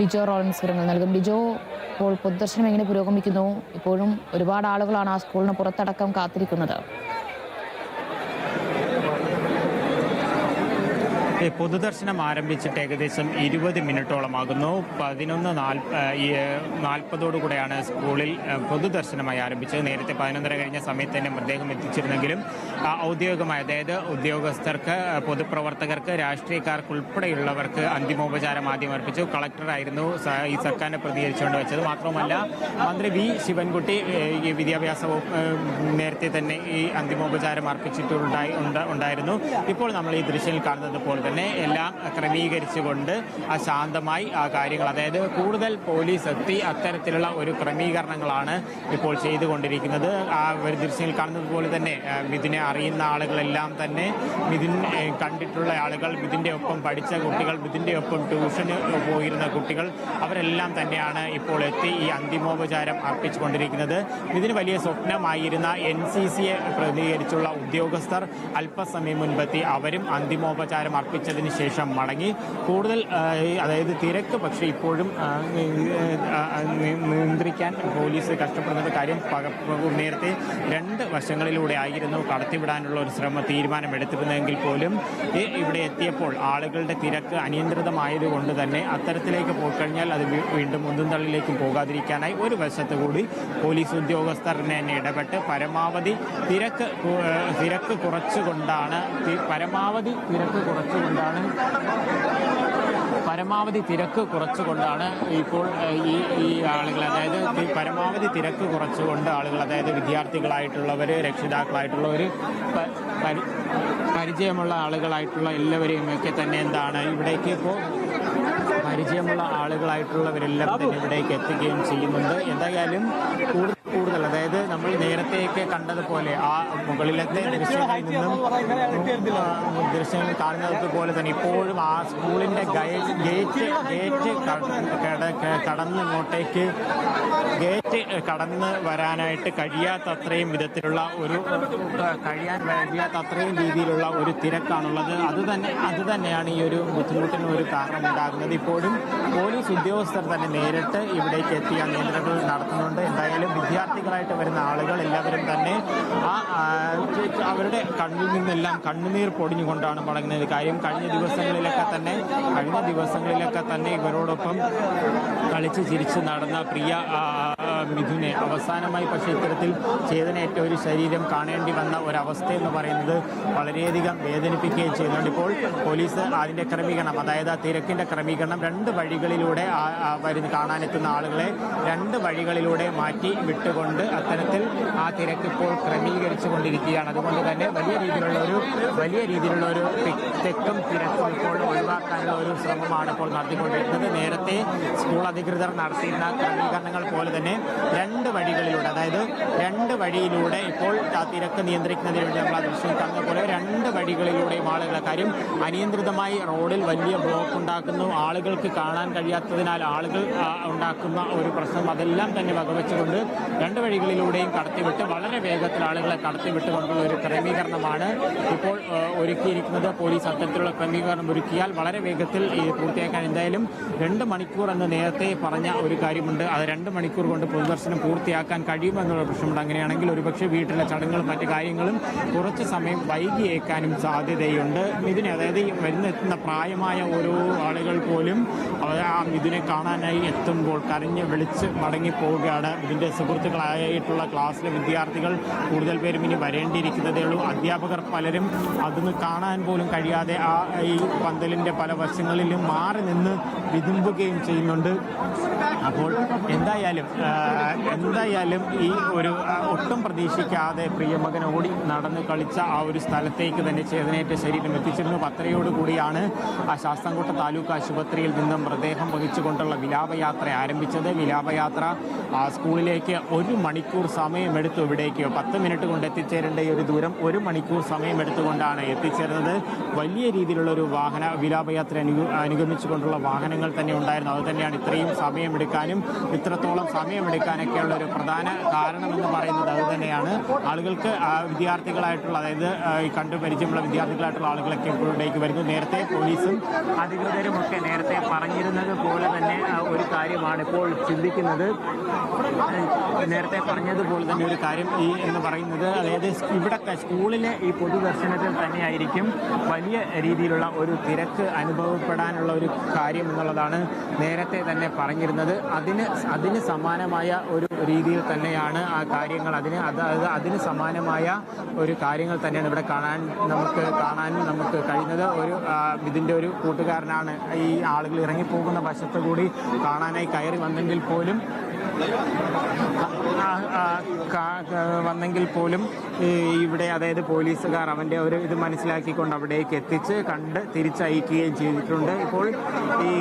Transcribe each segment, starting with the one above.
Lijo Rollins വിവരങ്ങൾ നൽകും. ബിജോ ഇപ്പോൾ പൊതുദർശനം എങ്ങനെ പുരോഗമിക്കുന്നു? ഇപ്പോഴും ഒരുപാട് ആളുകളാണ് ആ സ്കൂളിന് പുറത്തടക്കം കാത്തിരിക്കുന്നത്. പൊതുദർശനം ആരംഭിച്ചിട്ട് ഏകദേശം ഇരുപത് മിനിറ്റോളമാകുന്നു. പതിനൊന്ന് നാൽപ്പതോടുകൂടെയാണ് സ്കൂളിൽ പൊതുദർശനമായി ആരംഭിച്ചത്. നേരത്തെ പതിനൊന്നര കഴിഞ്ഞ സമയത്ത് തന്നെ മൃതദേഹം എത്തിച്ചിരുന്നെങ്കിലും ഔദ്യോഗികമായി അതായത് ഉദ്യോഗസ്ഥർക്ക് പൊതുപ്രവർത്തകർക്ക് രാഷ്ട്രീയക്കാർക്ക് ഉൾപ്പെടെയുള്ളവർക്ക് അന്തിമോപചാരം ആദ്യം അർപ്പിച്ചു. കളക്ടറായിരുന്നു ഈ സർക്കാരിനെ പ്രതികരിച്ചുകൊണ്ട് വെച്ചത്. മാത്രമല്ല മന്ത്രി വി. ശിവൻകുട്ടി ഈ വിദ്യാഭ്യാസ നേരത്തെ തന്നെ ഈ അന്തിമോപചാരം അർപ്പിച്ചിട്ടുണ്ടായി ഉണ്ടായിരുന്നു. ഇപ്പോൾ നമ്മൾ ഈ ദൃശ്യം കാണുന്നത് പോലെ തന്നെ എല്ലാം ക്രമീകരിച്ചുകൊണ്ട് ശാന്തമായി ആ കാര്യങ്ങൾ അതായത് കൂടുതൽ പോലീസ് എത്തി അത്തരത്തിലുള്ള ഒരു ക്രമീകരണങ്ങളാണ് ഇപ്പോൾ ചെയ്തുകൊണ്ടിരിക്കുന്നത്. ആ ഒരു ദൃശ്യത്തിൽ കാണുന്നത് പോലെ തന്നെ മിഥുനെ അറിയുന്ന ആളുകളെല്ലാം തന്നെ മിഥുൻ കണ്ടിട്ടുള്ള ആളുകൾ മിഥുന്റെ ഒപ്പം പഠിച്ച കുട്ടികൾ മിഥുന്റെ ഒപ്പം ട്യൂഷന് പോയിരുന്ന കുട്ടികൾ അവരെല്ലാം തന്നെയാണ് ഇപ്പോൾ എത്തി ഈ അന്തിമോപചാരം അർപ്പിച്ചുകൊണ്ടിരിക്കുന്നത്. ഇതിന് വലിയ സ്വപ്നമായിരുന്ന എൻ സി സിയെ പ്രതികരിച്ചുള്ള ഉദ്യോഗസ്ഥർ അല്പസമയം മുൻപെത്തി അവരും അന്തിമോപചാരം അർപ്പിച്ചതിന് ശേഷം മടങ്ങി. കൂടുതൽ അതായത് തിരക്ക് പക്ഷേ ഇപ്പോഴും നിയന്ത്രിക്കാൻ പോലീസ് കഷ്ടപ്പെടുന്ന കാര്യം നേരത്തെ രണ്ട് വശങ്ങളിലൂടെ ആയിരുന്നു കടത്തിവിടാനുള്ള ഒരു ശ്രമം തീരുമാനമെടുത്തിരുന്നെങ്കിൽ പോലും ഇവിടെ എത്തിയപ്പോൾ ആളുകളുടെ തിരക്ക് അനിയന്ത്രിതമായതുകൊണ്ട് തന്നെ അത്തരത്തിലേക്ക് പോയിക്കഴിഞ്ഞാൽ അത് വീണ്ടും ഒന്നും തള്ളിലേക്കും പോകാതിരിക്കാനായി ഒരു വശത്ത് കൂടി പോലീസ് ഉദ്യോഗസ്ഥർ തന്നെ ഇടപെട്ട് പരമാവധി തിരക്ക് തിരക്ക് കുറച്ചുകൊണ്ടാണ് പരമാവധി തിരക്ക് കുറച്ചുകൊണ്ടാണ് പരമാവധി തിരക്ക് കുറച്ചുകൊണ്ടാണ് ഇപ്പോൾ ഈ ഈ ആളുകൾ അതായത് പരമാവധി തിരക്ക് കുറച്ചുകൊണ്ട് ആളുകൾ അതായത് വിദ്യാർത്ഥികളായിട്ടുള്ളവർ രക്ഷിതാക്കളായിട്ടുള്ളവർ പരിചയമുള്ള ആളുകളായിട്ടുള്ള എല്ലാവരെയും ഒക്കെ തന്നെ എന്താണ് ഇവിടേക്ക് ഇപ്പോൾ പരിചയമുള്ള ആളുകളായിട്ടുള്ളവരെല്ലാം തന്നെ ഇവിടേക്ക് എത്തുകയും ചെയ്യുന്നുണ്ട്. എന്തായാലും കൂടുതൽ കൂടുതൽ അതായത് നമ്മൾ നേരത്തെയൊക്കെ കണ്ടതുപോലെ ആ മുകളിലത്തെ ദൃശ്യങ്ങളിൽ നിന്നും ദൃശ്യങ്ങൾ കാണുന്നത് പോലെ തന്നെ ഇപ്പോഴും ആ സ്കൂളിന്റെ ഗേറ്റ് ഗേറ്റ് കട- കട- കടന്ന് ഇങ്ങോട്ടേക്ക് ഗേറ്റ് കടന്ന് വരാനായിട്ട് കഴിയാത്തത്രയും വിധത്തിലുള്ള ഒരു കഴിയാൻ കഴിയാത്തത്രയും രീതിയിലുള്ള ഒരു തിരക്കാണുള്ളത്. അത് തന്നെ അത് തന്നെയാണ് ഈ ഒരു ബുദ്ധിമുട്ടിന് ഒരു കാരണമുണ്ടാകുന്നത്. ഇപ്പോഴും പോലീസ് ഉദ്യോഗസ്ഥർ തന്നെ നേരിട്ട് ഇവിടേക്ക് എത്തി നിയന്ത്രണങ്ങൾ നടത്തുന്നുണ്ട്. എന്തായാലും വിദ്യാർത്ഥികളായിട്ട് വരുന്ന ആളുകൾ എല്ലാവരും തന്നെ ആ അവരുടെ കണ്ണിൽ നിന്നെല്ലാം കണ്ണുനീർ പൊടിഞ്ഞുകൊണ്ടാണ് മടങ്ങുന്നത്. കാര്യം കഴിഞ്ഞ ദിവസങ്ങളിലൊക്കെ തന്നെ കഴിഞ്ഞ ദിവസങ്ങളിലൊക്കെ തന്നെ ഇവരോടൊപ്പം കളിച്ച് ചിരിച്ച് നടന്ന പ്രിയ മിഥുനെ. അവസാനമായി പക്ഷേ ഇത്തരത്തിൽ ചേതനയേറ്റ ഒരു ശരീരം കാണേണ്ടി വന്ന ഒരവസ്ഥ എന്ന് പറയുന്നത് വളരെയധികം വേദനിപ്പിക്കുകയും ചെയ്യുന്നുണ്ട്. ഇപ്പോൾ പോലീസ് അതിന്റെ ക്രമീകരണം അതായത് ആ തിരക്കിന്റെ ക്രമീകരണം വഴികളിലൂടെ ആ- ആ വരുന്ന കാണാനെത്തുന്ന ആളുകളെ രണ്ട് വഴികളിലൂടെ മാറ്റി വിട്ടുകൊണ്ട് അത്തരത്തിൽ ആ തിരക്ക് ഇപ്പോൾ ക്രമീകരിച്ചു കൊണ്ടിരിക്കുകയാണ് അതുകൊണ്ട് തന്നെ വലിയ രീതിയിലുള്ള ഒരു വലിയ രീതിയിലുള്ള ഒരു തെക്കും തിരക്കും ഇപ്പോൾ ഒഴിവാക്കാനുള്ള ഒരു ശ്രമമാണ് ഇപ്പോൾ നടത്തിക്കൊണ്ടിരിക്കുന്നത്. നേരത്തെ സ്കൂൾ അധികൃതർ നടത്തിയിരുന്ന ക്രമീകരണങ്ങൾ പോലെ തന്നെ രണ്ട് വഴികളിലൂടെ അതായത് രണ്ട് വഴിയിലൂടെ ഇപ്പോൾ ആ തിരക്ക് നിയന്ത്രിക്കുന്നതിന് വേണ്ടി നമ്മൾ ആ ദൃശ്യം കാണുന്ന പോലെ രണ്ട് വഴികളിലൂടെയും ആളുകളെ കാര്യം അനിയന്ത്രിതമായി റോഡിൽ വലിയ ബ്ലോക്ക് ഉണ്ടാക്കുന്നു. ആളുകൾക്ക് കാണാൻ കഴിയാത്തതിനാൽ ആളുകൾ ഉണ്ടാക്കുന്ന ഒരു പ്രശ്നം അതെല്ലാം തന്നെ വകവെച്ചുകൊണ്ട് രണ്ട് വഴികളിലൂടെയും കടത്തിവിട്ട് വളരെ വേഗത്തിൽ ആളുകളെ കടത്തിവിട്ടുകൊണ്ടുള്ള ഒരു ക്രമീകരണമാണ് ഇപ്പോൾ ഒരുക്കിയിരിക്കുന്നത്. പോലീസ് അത്തരത്തിലുള്ള ക്രമീകരണം ഒരുക്കിയാൽ വളരെ വേഗത്തിൽ പൂർത്തിയാക്കാൻ എന്തായാലും രണ്ട് മണിക്കൂർ എന്ന് നേരത്തെ പറഞ്ഞ ഒരു കാര്യമുണ്ട്. അത് രണ്ട് മണിക്കൂർ കൊണ്ട് പൊതുദർശനം പൂർത്തിയാക്കാൻ കഴിയുമെന്നുള്ള പ്രശ്നമുണ്ട്. അങ്ങനെയാണെങ്കിൽ ഒരുപക്ഷെ വീട്ടിലെ ചടങ്ങുകളും മറ്റു കാര്യങ്ങളും കുറച്ച് സമയം വൈകിയേക്കാനും സാധ്യതയുണ്ട്. ഇതിന് അതായത് വരുന്നെത്തുന്ന പ്രായമായ ഓരോ ആളുകൾ പോലും അവർ ഇതിനെ കാണാനായി എത്തുമ്പോൾ കരഞ്ഞ് വിളിച്ച് മടങ്ങിപ്പോവുകയാണ് ഇതിന്റെ സുഹൃത്തുക്കളായിട്ടുള്ള ക്ലാസ്സിലെ വിദ്യാർത്ഥികൾ കൂടുതൽ പേരും ഇനി വരേണ്ടിയിരിക്കുന്നതേ ഉള്ളൂ. അധ്യാപകർ പലരും അതൊന്ന് കാണാൻ പോലും കഴിയാതെ ആ ഈ പന്തലിന്റെ പല വശങ്ങളിലും മാറി നിന്ന് വിതുമ്പുകയും ചെയ്യുന്നുണ്ട്. അപ്പോൾ എന്തായാലും എന്തായാലും ഈ ഒരു ഒട്ടും പ്രതീക്ഷിക്കാതെ പ്രിയമകൻ ഓടി നടന്ന് കളിച്ച ആ ഒരു സ്ഥലത്തേക്ക് തന്നെ ചേതനയേറ്റ ശരീരം എത്തിച്ചിരുന്നു. പത്രയോടുകൂടിയാണ് ആ ശാസ്താംകോട്ട താലൂക്ക് ആശുപത്രിയിൽ നിന്നും മൃതദേഹം വഹിച്ചുകൊണ്ടുള്ള വിലാപയാത്ര ആരംഭിച്ചത്. വിലാപയാത്ര സ്കൂളിലേക്ക് ഒരു മണിക്കൂർ സമയമെടുത്തു ഇവിടേക്ക്. പത്ത് മിനിറ്റ് കൊണ്ട് എത്തിച്ചേരേണ്ട ഈ ഒരു ദൂരം ഒരു മണിക്കൂർ സമയമെടുത്തുകൊണ്ടാണ് എത്തിച്ചേരുന്നത്. വലിയ രീതിയിലുള്ള ഒരു വാഹന വിലാപയാത്ര അനു അനുഗമിച്ചുകൊണ്ടുള്ള വാഹനങ്ങൾ തന്നെ ഉണ്ടായിരുന്നു. അത് തന്നെയാണ് ഇത്രയും സമയമെടുക്കാനും ഇത്രത്തോളം സമയമെടുക്കാനൊക്കെയുള്ള ഒരു പ്രധാന കാരണമെന്ന് പറയുന്നത് അത് തന്നെയാണ്. ആളുകൾക്ക് വിദ്യാർത്ഥികളായിട്ടുള്ള അതായത് ഈ കണ്ടു പരിചയമുള്ള വിദ്യാർത്ഥികളായിട്ടുള്ള ആളുകളൊക്കെ ഇപ്പോഴേക്ക് വരുന്നു. നേരത്തെ പോലീസും അധികൃതരും ഒക്കെ നേരത്തെ പറഞ്ഞിരുന്നത് പോലെ തന്നെ ഒരു കാര്യമാണ് ഇപ്പോൾ ചിന്തിക്കുന്നത്. നേരത്തെ പറഞ്ഞതുപോലെ തന്നെ ഒരു കാര്യം ഈ എന്ന് പറയുന്നത് അതായത് ഇവിടെ സ്കൂളിലെ ഈ പൊതുദർശനത്തിൽ തന്നെയായിരിക്കും വലിയ രീതിയിലുള്ള ഒരു തിരക്ക് അനുഭവപ്പെടാനുള്ള ഒരു കാര്യം എന്നുള്ളതാണ് നേരത്തെ തന്നെ പറഞ്ഞിരുന്നത്. അതിന് അതിന് സമാനമായ ഒരു രീതിയിൽ തന്നെയാണ് ആ കാര്യങ്ങൾ അതിന് അതായത് അത് അതിന് സമാനമായ ഒരു കാര്യങ്ങൾ തന്നെയാണ് ഇവിടെ കാണാൻ നമുക്ക് കാണാൻ നമുക്ക് കഴിയുന്നത്. ഒരു ഇതിന്റെ ഒരു കൂട്ടുകാരനാണ് ഈ ആളുകൾ ഇറങ്ങിപ്പോകുന്ന വശത്ത് കൂടി കാണാനായി കയറി വന്നെങ്കിൽ പോലും വന്നെങ്കിൽ പോലും ഇവിടെ അതായത് പോലീസുകാർ അവന്റെ ഒരു ഇത് മനസ്സിലാക്കിക്കൊണ്ട് അവിടേക്ക് എത്തിച്ച് കണ്ട് തിരിച്ചയക്കുകയും ചെയ്തിട്ടുണ്ട്. ഇപ്പോൾ ഈ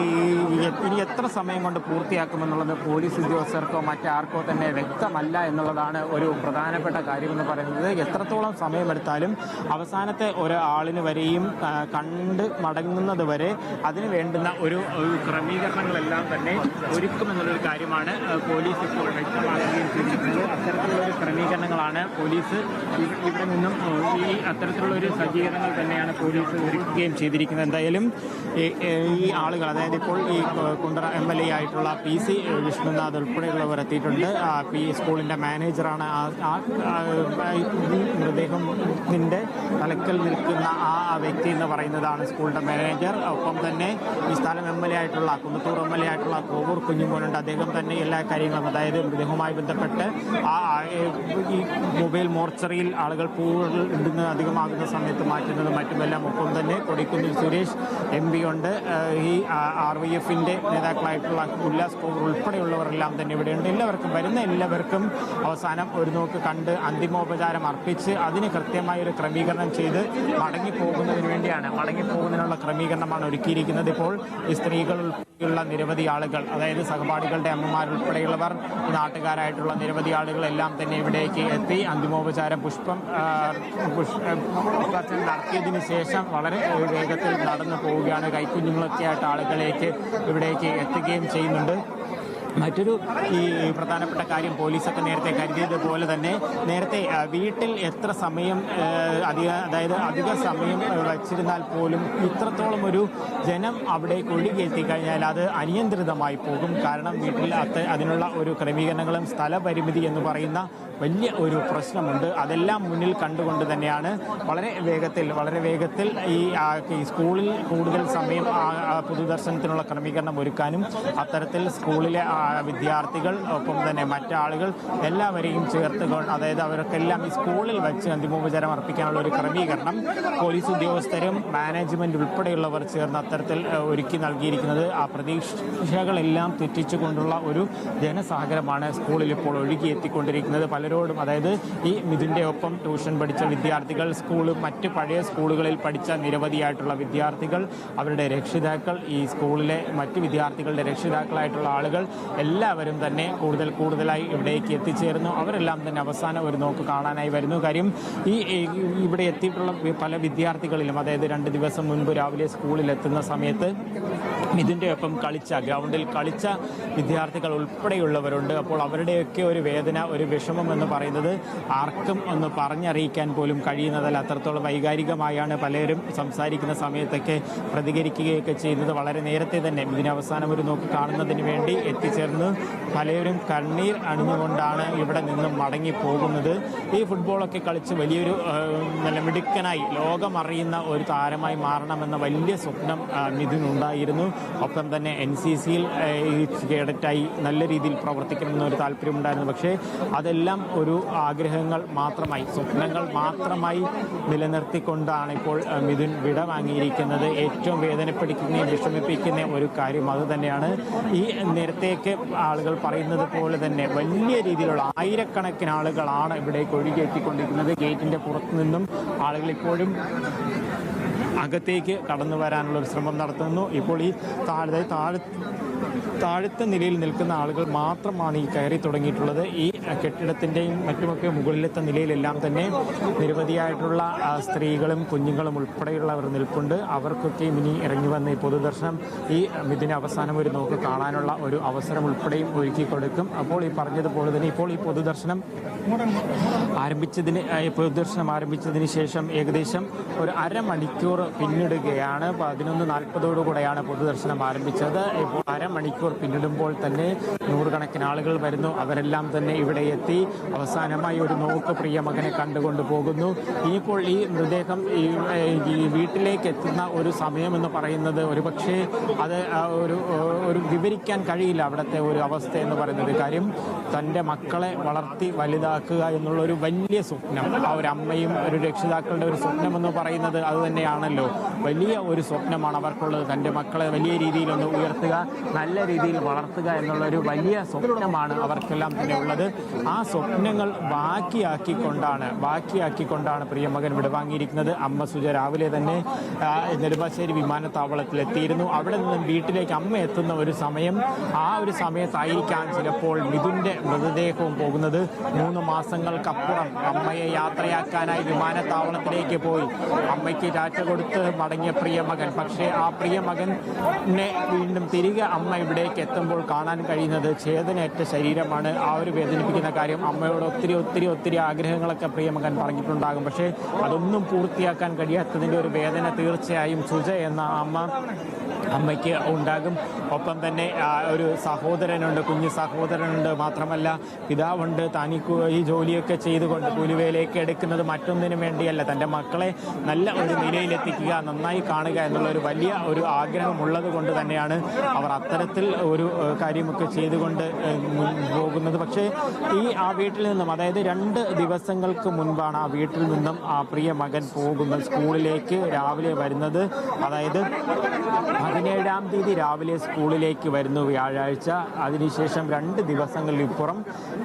ഇനി എത്ര സമയം കൊണ്ട് പൂർത്തിയാക്കുമെന്നുള്ളത് പോലീസ് ഉദ്യോഗസ്ഥർക്കോ മറ്റാർക്കോ തന്നെ വ്യക്തമല്ല എന്നുള്ളതാണ് ഒരു പ്രധാനപ്പെട്ട കാര്യമെന്ന് പറയുന്നത്. എത്രത്തോളം സമയമെടുത്താലും അവസാനത്തെ ഒരാളിന് വരെയും കണ്ട് മടങ്ങുന്നത് വരെ അതിന് വേണ്ടുന്ന ഒരു ക്രമീകരണങ്ങളെല്ലാം തന്നെ ഒരുക്കുമെന്നുള്ളൊരു കാര്യമാണ് പോലീസ് ഇപ്പോൾ വ്യക്തമാക്കുകയും ചെയ്തിട്ടുണ്ട് അത്തരത്തിലുള്ള ഒരു ക്രമീകരണങ്ങളാണ് പോലീസ് ഇവ- ഇവിടെ നിന്നും ഈ അത്തരത്തിലുള്ള ഒരു സജ്ജീകരണങ്ങൾ തന്നെയാണ് പോലീസ് ഒരുക്കുകയും ചെയ്തിരിക്കുന്നത്. എന്തായാലും ഈ- ആളുകൾ അതായത് ഇപ്പോൾ ഈ കുണ്ടറ എം എൽ എ ആയിട്ടുള്ള പി സി വിഷ്ണുനാഥ് ഉൾപ്പെടെയുള്ളവർ എത്തിയിട്ടുണ്ട്. പി സ്കൂളിന്റെ മാനേജറാണ് മൃതദേഹത്തിന്റെ തലക്കൽ നിൽക്കുന്ന ആ വ്യക്തി എന്ന് പറയുന്നതാണ് സ്കൂളിന്റെ മാനേജർ. ഒപ്പം തന്നെ ഈ സ്ഥലം എം എൽ എ ആയിട്ടുള്ള കുന്നത്തൂർ എം എൽ എ ആയിട്ടുള്ള കോവൂർ കുഞ്ഞുമോനുണ്ട്. അദ്ദേഹം തന്നെ എല്ലാ കാര്യങ്ങളും അതായത് മൃതദേഹവുമായി ബന്ധപ്പെട്ട് ആ ഈ മൊബൈൽ മോർച്ചറിയിൽ ആളുകൾ പൂവുകൾ ഇടുന്ന അധികമാകുന്ന സമയത്ത് മാറ്റുന്നത് മറ്റുമെല്ലാം ഒപ്പം തന്നെ കൊടിക്കുന്നിൽ സുരേഷ് എം പി ഉണ്ട്. ഈ ആർ വി എഫിന്റെ നേതാക്കളായിട്ടുള്ള ഉല്ലാസ് കോവർ ഉൾപ്പെടെയുള്ളവരെല്ലാം തന്നെ ഇവിടെയുണ്ട്. എല്ലാവർക്കും വരുന്ന എല്ലാവർക്കും അവസാനം ഒരു നോക്ക് കണ്ട് അന്തിമോപചാരം അർപ്പിച്ച് അതിന് കൃത്യമായ ഒരു ക്രമീകരണം ചെയ്ത് മടങ്ങിപ്പോകുന്നതിന് വേണ്ടിയാണ്. മടങ്ങിപ്പോകുന്നതിനുള്ള ക്രമീകരണമാണ് ഒരുക്കിയിരിക്കുന്നത് ഇപ്പോൾ ഈ സ്ത്രീകൾ ഉൾപ്പെടെയുള്ള നിരവധി ആളുകൾ അതായത് സഹപാഠികളുടെ അമ്മമാരുൾപ്പെടെയുള്ളവർ ഈ നാട്ടുകാരായിട്ടുള്ള നിരവധി ആളുകളെല്ലാം തന്നെ ഇവിടേക്ക് എത്തി. അന്തിമോപചാരം പുഷ്പം പുഷ്പം നടത്തിയതിന് ശേഷം വളരെ വേഗത്തിൽ നടന്നു പോവുകയാണ്. കൈക്കുഞ്ഞുങ്ങളൊക്കെ ആയിട്ട് ആളുകളേക്ക് ഇവിടേക്ക് എത്തുകയും ചെയ്യുന്നുണ്ട്. മറ്റൊരു ഈ പ്രധാനപ്പെട്ട കാര്യം പോലീസൊക്കെ നേരത്തെ കരുതിയതുപോലെ തന്നെ നേരത്തെ വീട്ടിൽ എത്ര സമയം അധിക അതായത് അധിക സമയം വച്ചിരുന്നാൽ പോലും ഇത്രത്തോളം ഒരു ജനം അവിടേക്ക് ഒഴുകി എത്തിക്കഴിഞ്ഞാൽ അത് അനിയന്ത്രിതമായി പോകും. കാരണം വീട്ടിൽ അത് അതിനുള്ള ഒരു ക്രമീകരണങ്ങളും സ്ഥലപരിമിതി എന്ന് പറയുന്ന വലിയ ഒരു പ്രശ്നമുണ്ട്. അതെല്ലാം മുന്നിൽ കണ്ടുകൊണ്ട് തന്നെയാണ് വളരെ വേഗത്തിൽ വളരെ വേഗത്തിൽ ഈ സ്കൂളിൽ കൂടുതൽ സമയം പൊതുദർശനത്തിനുള്ള ക്രമീകരണം ഒരുക്കാനും അത്തരത്തിൽ സ്കൂളിലെ വിദ്യാർത്ഥികൾ ഒപ്പം തന്നെ മറ്റാളുകൾ എല്ലാവരെയും ചേർത്ത് അതായത് അവർക്കെല്ലാം ഈ സ്കൂളിൽ വെച്ച് അന്തിമോപചാരം അർപ്പിക്കാനുള്ള ഒരു ക്രമീകരണം പോലീസ് ഉദ്യോഗസ്ഥരും മാനേജ്മെന്റ് ഉൾപ്പെടെയുള്ളവർ ചേർന്ന് അത്തരത്തിൽ ഒരുക്കി നൽകിയിരിക്കുന്നത് ആ പ്രതീക്ഷകളെല്ലാം തെറ്റിച്ചുകൊണ്ടുള്ള ഒരു ജനസാഗരമാണ് സ്കൂളിൽ ഇപ്പോൾ ഒഴുകിയെത്തിക്കൊണ്ടിരിക്കുന്നത്. പലരോടും അതായത് ഈ മിഥുന്റെ ഒപ്പം ട്യൂഷൻ പഠിച്ച വിദ്യാർത്ഥികൾ സ്കൂൾ മറ്റ് പഴയ സ്കൂളുകളിൽ പഠിച്ച നിരവധിയായിട്ടുള്ള വിദ്യാർത്ഥികൾ അവരുടെ രക്ഷിതാക്കൾ ഈ സ്കൂളിലെ മറ്റ് വിദ്യാർത്ഥികളുടെ രക്ഷിതാക്കളായിട്ടുള്ള ആളുകൾ എല്ലാവരും തന്നെ കൂടുതൽ കൂടുതലായി ഇവിടേക്ക് എത്തിച്ചേരുന്നു. അവരെല്ലാം തന്നെ അവസാനം ഒരു നോക്ക് കാണാനായി വരുന്നു. കാര്യം ഈ ഇവിടെ എത്തിയിട്ടുള്ള പല വിദ്യാർത്ഥികളിലും അതായത് രണ്ട് ദിവസം മുൻപ് രാവിലെ സ്കൂളിൽ എത്തുന്ന സമയത്ത് ഇതിന്റെ ഒപ്പം കളിച്ച ഗ്രൗണ്ടിൽ കളിച്ച വിദ്യാർത്ഥികൾ ഉൾപ്പെടെയുള്ളവരുണ്ട്. അപ്പോൾ അവരുടെയൊക്കെ ഒരു വേദന ഒരു വിഷമം എന്ന് പറയുന്നത് ആർക്കും ഒന്ന് പറഞ്ഞറിയിക്കാൻ പോലും കഴിയുന്നതല്ല. അത്രത്തോളം വൈകാരികമായാണ് പലരും സംസാരിക്കുന്ന സമയത്തൊക്കെ പ്രതികരിക്കുകയൊക്കെ ചെയ്യുന്നത്. വളരെ നേരത്തെ തന്നെ ഇതിനവസാനം ഒരു നോക്ക് കാണുന്നതിന് വേണ്ടി എത്തിച്ചേർന്ന് പലരും കണ്ണീർ അണിഞ്ഞുകൊണ്ടാണ് ഇവിടെ നിന്നും മടങ്ങി പോകുന്നത് ഈ ഫുട്ബോളൊക്കെ കളിച്ച് വലിയൊരു നല്ല മിടുക്കനായി ലോകമറിയുന്ന ഒരു താരമായി മാറണമെന്ന വലിയ സ്വപ്നം മിഥുനുണ്ടായിരുന്നു. ഒപ്പം തന്നെ എൻ സി സിയിൽ കേഡറ്റായി നല്ല രീതിയിൽ പ്രവർത്തിക്കണമെന്നൊരു താല്പര്യമുണ്ടായിരുന്നു. പക്ഷേ അതെല്ലാം ഒരു ആഗ്രഹങ്ങൾ മാത്രമായി സ്വപ്നങ്ങൾ മാത്രമായി നിലനിർത്തിക്കൊണ്ടാണ് ഇപ്പോൾ മിഥുൻ വിട വാങ്ങിയിരിക്കുന്നത് ഏറ്റവും വേദനപ്പെടുക്കുന്ന വിഷമിപ്പിക്കുന്ന ഒരു കാര്യം അത് തന്നെയാണ്. ഈ നേരത്തേക്ക് ആളുകൾ പറയുന്നത് പോലെ തന്നെ വലിയ രീതിയിലുള്ള ആയിരക്കണക്കിന് ആളുകളാണ് ഇവിടേക്ക് ഒഴുകിയെത്തിക്കൊണ്ടിരിക്കുന്നത്. ഗേറ്റിന്റെ പുറത്തു നിന്നും ആളുകൾ ഇപ്പോഴും അകത്തേക്ക് കടന്നു വരാനുള്ള ഒരു ശ്രമം നടത്തുന്നു. ഇപ്പോൾ ഈ താഴെ താഴെ താഴത്തെ നിലയിൽ നിൽക്കുന്ന ആളുകൾ മാത്രമാണ് ഈ കയറി തുടങ്ങിയിട്ടുള്ളത്. ഈ കെട്ടിടത്തിന്റെയും മറ്റുമൊക്കെ മുകളിലത്തെ നിലയിലെല്ലാം തന്നെ നിരവധിയായിട്ടുള്ള സ്ത്രീകളും കുഞ്ഞുങ്ങളും ഉൾപ്പെടെയുള്ളവർ നിൽപ്പുണ്ട്. അവർക്കൊക്കെ ഇനി ഇറങ്ങി വന്ന ഈ പൊതുദർശനം ഈ ഇതിന് അവസാനം ഒരു നോക്ക് കാണാനുള്ള ഒരു അവസരം ഉൾപ്പെടെയും ഒരുക്കി കൊടുക്കും. അപ്പോൾ ഈ പറഞ്ഞതുപോലെ തന്നെ ഇപ്പോൾ ഈ പൊതുദർശനം ആരംഭിച്ചതിന് പൊതുദർശനം ആരംഭിച്ചതിന് ശേഷം ഏകദേശം ഒരു അരമണിക്കൂർ പിന്നിടുകയാണ്. പതിനൊന്ന് നാൽപ്പതോടുകൂടെയാണ് പൊതുദർശനം ആരംഭിച്ചത്. ഇപ്പോൾ അരമണിക്കൂർ പിന്നിടുമ്പോൾ തന്നെ നൂറുകണക്കിന് ആളുകൾ വരുന്നു. അവരെല്ലാം തന്നെ ഇവിടെ എത്തി. അവസാനമായി ഒരു നോക്ക് പ്രിയ മകനെ കണ്ടുകൊണ്ട് പോകുന്നു. ഇനിയിപ്പോൾ ഈ മൃതദേഹം ഈ വീട്ടിലേക്ക് എത്തുന്ന ഒരു സമയമെന്ന് പറയുന്നത് ഒരുപക്ഷെ അത് ഒരു ഒരു വിവരിക്കാൻ കഴിയില്ല അവിടുത്തെ ഒരു അവസ്ഥ എന്ന് പറയുന്നത് കാര്യം തന്റെ മക്കളെ വളർത്തി വലുതാക്കുക എന്നുള്ള ഒരു വലിയ സ്വപ്നം ആ ഒരു അമ്മയും ഒരു രക്ഷിതാക്കളുടെ ഒരു സ്വപ്നം എന്ന് പറയുന്നത് അത് തന്നെയാണല്ലോ. വലിയ ഒരു സ്വപ്നമാണ് അവർക്കുള്ളത്. തന്റെ മക്കളെ വലിയ രീതിയിലൊന്ന് ഉയർത്തുക നല്ല രീതിയിൽ വളർത്തുക എന്നുള്ള ഒരു വലിയ സ്വപ്നമാണ് അവർക്കെല്ലാം തന്നെ ഉള്ളത്. ആ സ്വപ്നങ്ങൾ ബാക്കിയാക്കിക്കൊണ്ടാണ് ബാക്കിയാക്കിക്കൊണ്ടാണ് പ്രിയമകൻ വിടവാങ്ങിയിരിക്കുന്നത്. അമ്മ സുജ രാവിലെ തന്നെ നെടുമ്പാശ്ശേരി വിമാനത്താവളത്തിൽ എത്തിയിരുന്നു അവിടെ നിന്നും വീട്ടിലേക്ക് അമ്മ എത്തുന്ന ഒരു സമയം ആ ഒരു സമയത്തായിരിക്കാൻ ചിലപ്പോൾ മിഥുന്റെ മൃതദേഹവും പോകുന്നത്. മൂന്ന് മാസങ്ങൾക്കപ്പുറം അമ്മയെ യാത്രയാക്കാനായി വിമാനത്താവളത്തിലേക്ക് പോയി. അമ്മയ്ക്ക് ടാറ്റ മടങ്ങിയ പ്രിയമകൻ പക്ഷേ ആ പ്രിയമകനെ വീണ്ടും തിരികെ അമ്മ ഇവിടേക്ക് എത്തുമ്പോൾ കാണാൻ കഴിയുന്നത് ഛേദനേറ്റ ശരീരമാണ്. ആ ഒരു വേദനിപ്പിക്കുന്ന കാര്യം അമ്മയോട് ഒത്തിരി ഒത്തിരി ഒത്തിരി ആഗ്രഹങ്ങളൊക്കെ പ്രിയമകൻ പറഞ്ഞിട്ടുണ്ടാകും. പക്ഷേ അതൊന്നും പൂർത്തിയാക്കാൻ കഴിയാത്തതിന്റെ ഒരു വേദന തീർച്ചയായും സുജ എന്ന അമ്മ അമ്മയ്ക്ക് ഉണ്ടാകും. ഒപ്പം തന്നെ ഒരു സഹോദരനുണ്ട് കുഞ്ഞു സഹോദരനുണ്ട് മാത്രമല്ല പിതാവുണ്ട്. തനിക്ക് ഈ ജോലിയൊക്കെ ചെയ്തുകൊണ്ട് കൂലിവേലയൊക്കെ എടുക്കുന്നത് മറ്റൊന്നിനും വേണ്ടിയല്ല. തന്റെ മക്കളെ നല്ല ഒരു നിലയിലെത്തിക്കുക നന്നായി കാണുക എന്നുള്ള ഒരു വലിയ ഒരു ആഗ്രഹമുള്ളത് കൊണ്ട് തന്നെയാണ് അവർ അത്തരത്തിൽ ഒരു കാര്യമൊക്കെ ചെയ്തുകൊണ്ട് പോകുന്നത്. പക്ഷേ ഈ ആ വീട്ടിൽ നിന്നും അതായത് രണ്ട് ദിവസങ്ങൾക്ക് മുൻപാണ് ആ വീട്ടിൽ നിന്നും ആ പ്രിയ മകൻ പോകുന്നത്. സ്കൂളിലേക്ക് രാവിലെ വരുന്നത്. അതായത് പതിനേഴാം തീയതി രാവിലെ സ്കൂളിലേക്ക് വരുന്നു വ്യാഴാഴ്ച. അതിനുശേഷം രണ്ട് ദിവസങ്ങളിലിപ്പുറം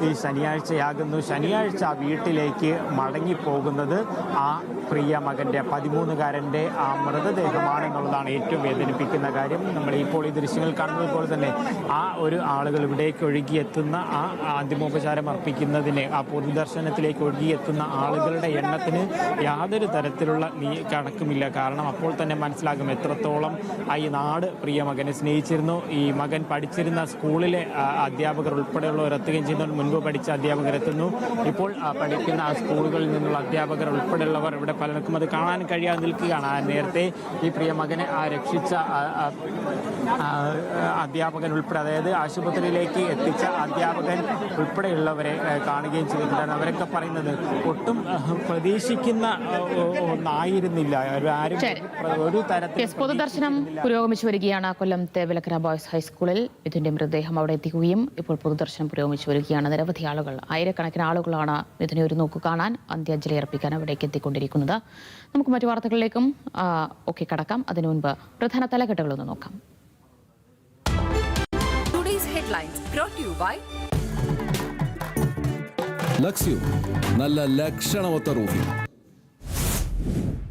ഈ ശനിയാഴ്ചയാകുന്നു. ശനിയാഴ്ച വീട്ടിലേക്ക് മടങ്ങിപ്പോകുന്നത് ആ പ്രിയ മകന്റെ പതിമൂന്നുകാരന്റെ ആ മൃതദേഹമാണ് എന്നുള്ളതാണ് ഏറ്റവും വേദനിപ്പിക്കുന്ന കാര്യം. നമ്മൾ ഇപ്പോൾ ഈ ദൃശ്യങ്ങൾ കാണുന്നത് പോലെ തന്നെ ആ ഒരു ആളുകൾ ഇവിടേക്ക് ഒഴുകിയെത്തുന്ന ആ അന്തിമോപചാരം അർപ്പിക്കുന്നതിന് ആ പൊതുദർശനത്തിലേക്ക് ഒഴുകിയെത്തുന്ന ആളുകളുടെ എണ്ണത്തിന് യാതൊരു തരത്തിലുള്ള നീ കണക്കുമില്ല. കാരണം അപ്പോൾ തന്നെ മനസ്സിലാകും എത്രത്തോളം ആ നാട് പ്രിയ മകനെ സ്നേഹിച്ചിരുന്നു. ഈ മകൻ പഠിച്ചിരുന്ന സ്കൂളിലെ അധ്യാപകർ ഉൾപ്പെടെയുള്ളവർ എത്തുകയും ചെയ്യുന്നു മുൻപ് പഠിച്ച അധ്യാപകർ എത്തുന്നു. ഇപ്പോൾ പഠിക്കുന്ന ആ സ്കൂളുകളിൽ നിന്നുള്ള അധ്യാപകർ ഉൾപ്പെടെയുള്ളവർ ഇവിടെ പലർക്കും അത് കാണാൻ കഴിയാതെ നിൽക്കുകയാണ്. നേരത്തെ ഈ പ്രിയ മകനെ ആ രക്ഷിച്ച അധ്യാപകൻ ഉൾപ്പെടെ അതായത് ആശുപത്രിയിലേക്ക് എത്തിച്ച അധ്യാപകൻ ഉൾപ്പെടെയുള്ളവരെ കാണുകയും ചെയ്തിട്ടുണ്ടായിരുന്നു. അവരൊക്കെ പറയുന്നത് ഒട്ടും പ്രതീക്ഷിക്കുന്ന ഒന്നായിരുന്നില്ല. ഒരു ആരും. ഒരു തരത്തിൽ പൊതുദർശനം പൊതുദർശനം പുരോഗമിച്ചു വരികയാണ് കൊല്ലം തേവലക്കര ബോയ്സ് ഹൈസ്കൂളിൽ. മിഥുന്റെ മൃതദേഹം അവിടെ എത്തിക്കുകയും ഇപ്പോൾ പൊതുദർശനം പുരോഗമിച്ചു വരികയാണ്. നിരവധി ആളുകൾ ആയിരക്കണക്കിന് ആളുകളാണ് മിഥുനെ ഒരു നോക്കു കാണാൻ അന്ത്യാഞ്ജലി അർപ്പിക്കാൻ അവിടേക്ക് എത്തിക്കൊണ്ടിരിക്കുന്നത്. നമുക്ക് മറ്റു വാർത്തകളിലേക്കും ഒക്കെ കടക്കാം. അതിനു മുൻപ് പ്രധാന തലക്കെട്ടുകളൊന്ന് നോക്കാം. ലക്ഷ്യം headlines brought to you by ലക്സ്യു നല്ല ലക്ഷണമൊത്ത റൂഫിംഗ്